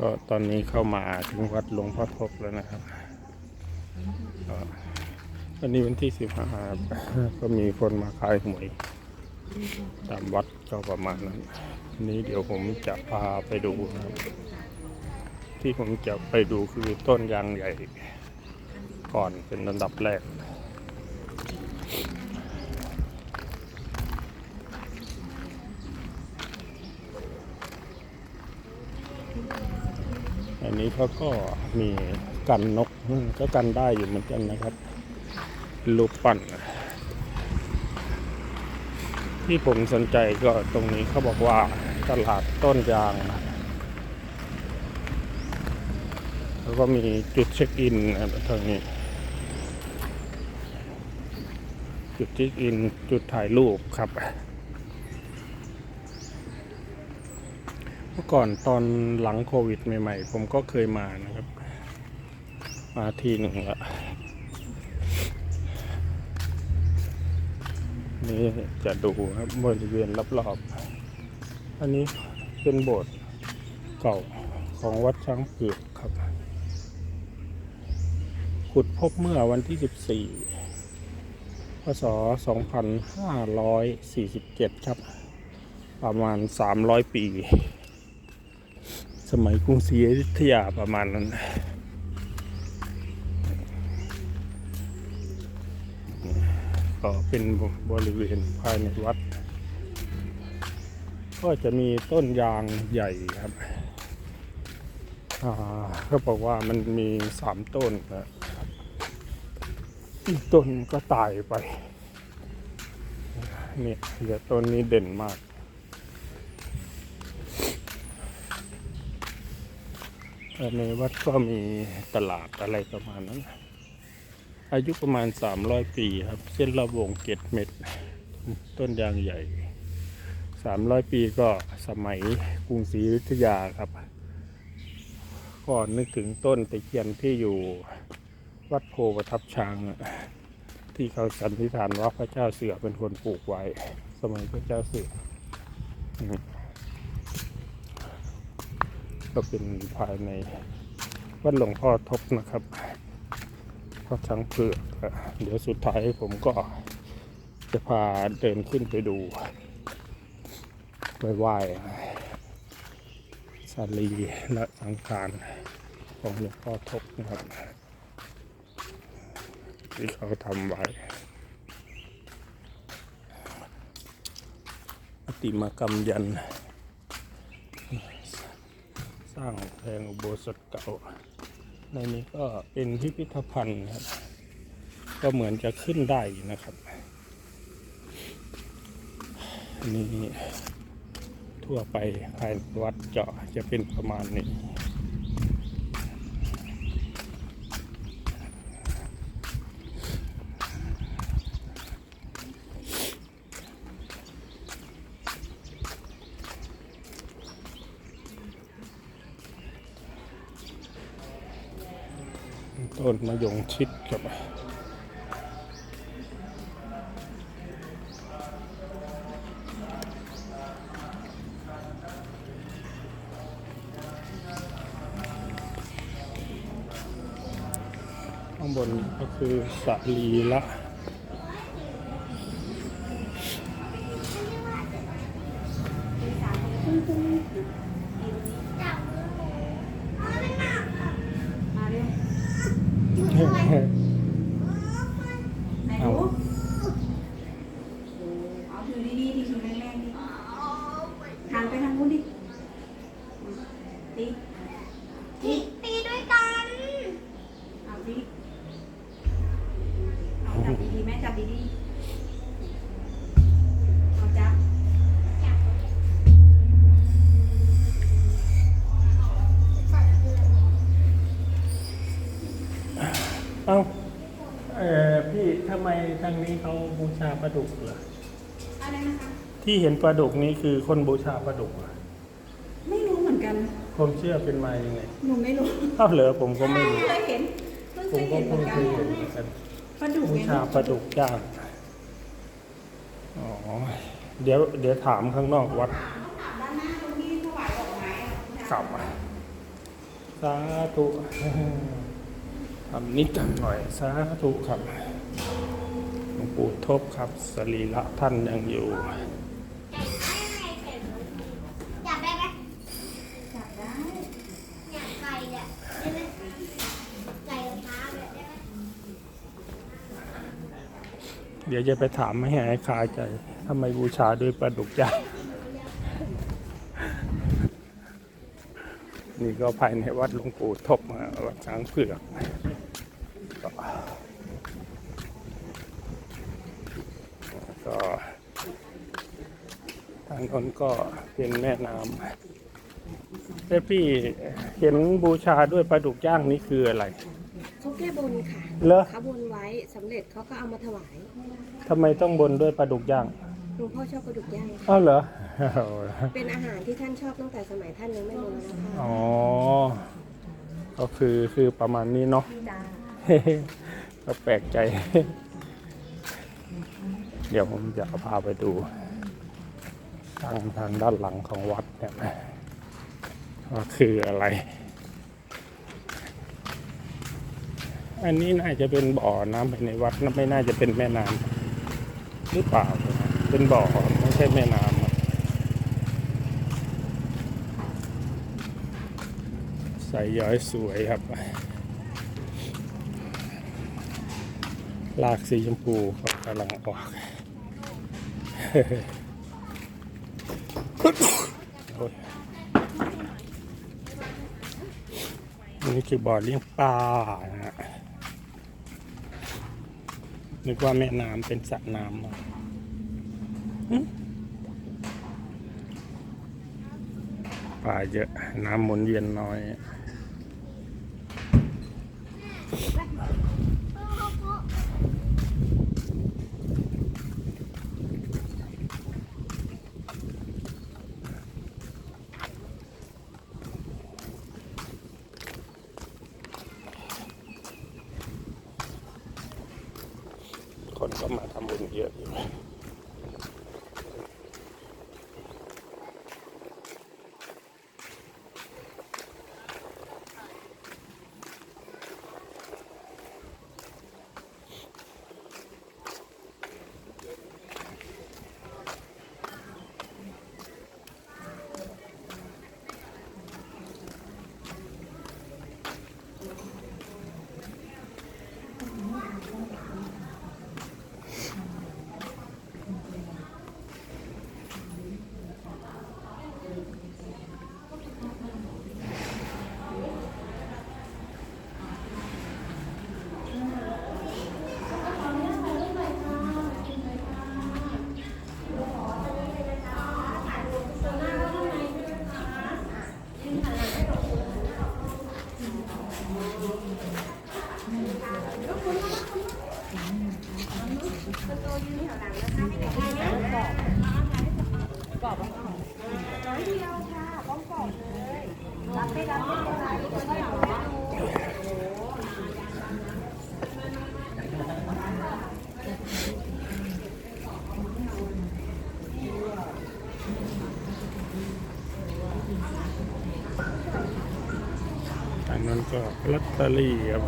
ก็ตอนนี้เข้ามาถึงวัดหลวงพ่อทบแล้วนะครับวันนี้วันที่สิบห้าก็มีคนมาขายหวยตามวัดก็ประมาณนั้น นี้เดี๋ยวผมจะพาไปดูนะครับ ที่ผมจะไปดูคือต้นยางใหญ่ ก่อนเป็นอันดับแรก อันนี้เขาก็มีกันนกก็กันได้อยู่เหมือนกันนะครับรูปปั้นที่ผมสนใจก็ตรงนี้เขาบอกว่าตลาดต้นยางแล้วก็มีจุดเช็คอินนะครับทางนี้ จุดเช็คอินจุดถ่ายรูปครับ มื่อก่อนตอนหลังโควิดใหม่ ๆ ผมก็เคยมานะครับ มาทีหนึ่งละนี่จะดูครับบริเวณรอบๆ อันนี้เป็นโบสถ์เก่าของวัดช้างเผือกครับ ขุดพบเมื่อวันที่ 14 พศ 2547 ครับ ประมาณ 300 ปี สมัยกรุงศรีอยุธยาประมาณนั้นก็เป็นบริเวณภายในวัด ก็จะมีต้นยางใหญ่ครับเขาบอกว่ามันมีสามต้นนะอีกต้นก็ตายไปเนี่ยเหลือต้นนี้เด่นมาก ในวัดก็มีตลาดอะไรประมาณนั้น อายุประมาณ 300 ปีครับ เส้นระวงเกตเม็ด ต้นยางใหญ่ 300 ปีก็สมัยกรุงศรีอยุธยาครับก็นึกถึงต้นตะเคียนที่อยู่วัดโพประทับช้าง ที่เขาสันนิษฐานว่าพระเจ้าเสือเป็นคนปลูกไว้ สมัยพระเจ้าเสือ ก็เป็นภายในวัดหลวงพ่อทบนะครับพ่อช้างเผือกเดี๋ยวสุดท้ายผมก็จะพาเดินขึ้นไปดูไปไหว้สาลีและสังขารของหลวงพ่อทบนะครับที่เขาทำไว้ปฏิมากรรมยันส ร้างแพงอุโบสถเก่า ในนี้ก็เป็นพิพิธภัณฑ์ครับ ก็เหมือนจะขึ้นได้นะครับนี่ทั่วไปภายในวัดเจาะจะเป็นประมาณนี้ ต้นมะยงชิดกับข้างบนก็คือสรีละม เอ้าเออพี่ทำไมทางนี้เขาบูชาปลาดุกเหรออะไรนะคะ ที่เห็นปลาดุกนี้คือคนบูชาปลาดุกเหรอไม่รู้เหมือนกัน ความเชื่อเป็นมายังไงหนูไม่รู้ถ้าเหลือผมก็ไม่ไม่รู้ เคยเห็นเพิ่งผเคมยก็เห็นเหมืเพิ่องนกันเคยเห็นเหมือนกันปลาดุกบูไงชาปลาดุกย่างอ๋อเดี๋ยวเดี๋ยวถามข้างนอกวัดด้านหน้าตรงที่ถวายดอกไม้อะ กลับสาธุ ทำนิดหน่อยสาธุครับหลวงปู่ทบครับสรีระท่านยังอยู่อยากได้ไหมจับได้อยากไก่เนี่ยได้ไหมไก่กระทะเนี่ยได้ไหมเดี๋ยวจะไปถามไม่ให้คาใจทำไมบูชาด้วยปลาดุกย่างนี่ก็ภายในวัดหลวงปู่ทบนะวัดช้างเผือกก็ ก็ทางโน้นก็เป็นแม่น้ำแต่พี่เห็นบูชาด้วยปลาดุกย่างนี่คืออะไรเขาแก้บนค่ะเหรอเขาบนไว้สำเร็จเขาก็เอามาถวายทำไมต้องบนด้วยปลาดุกย่างหลวงพ่อชอบกระดูกย่างอ้าวเหรอเป็นอาหารที่ท่านชอบตั้งแต่สมัยท่านยังไม่มรณภาพอ๋อก็คือคือประมาณนี้เนาะจ้าก็แปลกใจ เดี๋ยวผมจะพาไปดูทางทางด้านหลังของวัดเนี่ยว่าคืออะไร อันนี้น่าจะเป็นบ่อน้ำภายในวัดนะไม่น่าจะเป็นแม่น้ำหรือเปล่า เป็นบ่อไม่ใช่แม่น้ำใส่ย้อยสวยครับลากสีชมพูกำลังออก นี่คือบ่อเลี้ยงปลานะฮะนึกว่าแม่น้ำเป็นสระน้ำอะหึปลาเยอะ น้ำหมุนเวียนน้อย คนก็มาทำบุญเยอะอยู่ อันนั้นก็ลอตเตอรี่ครับ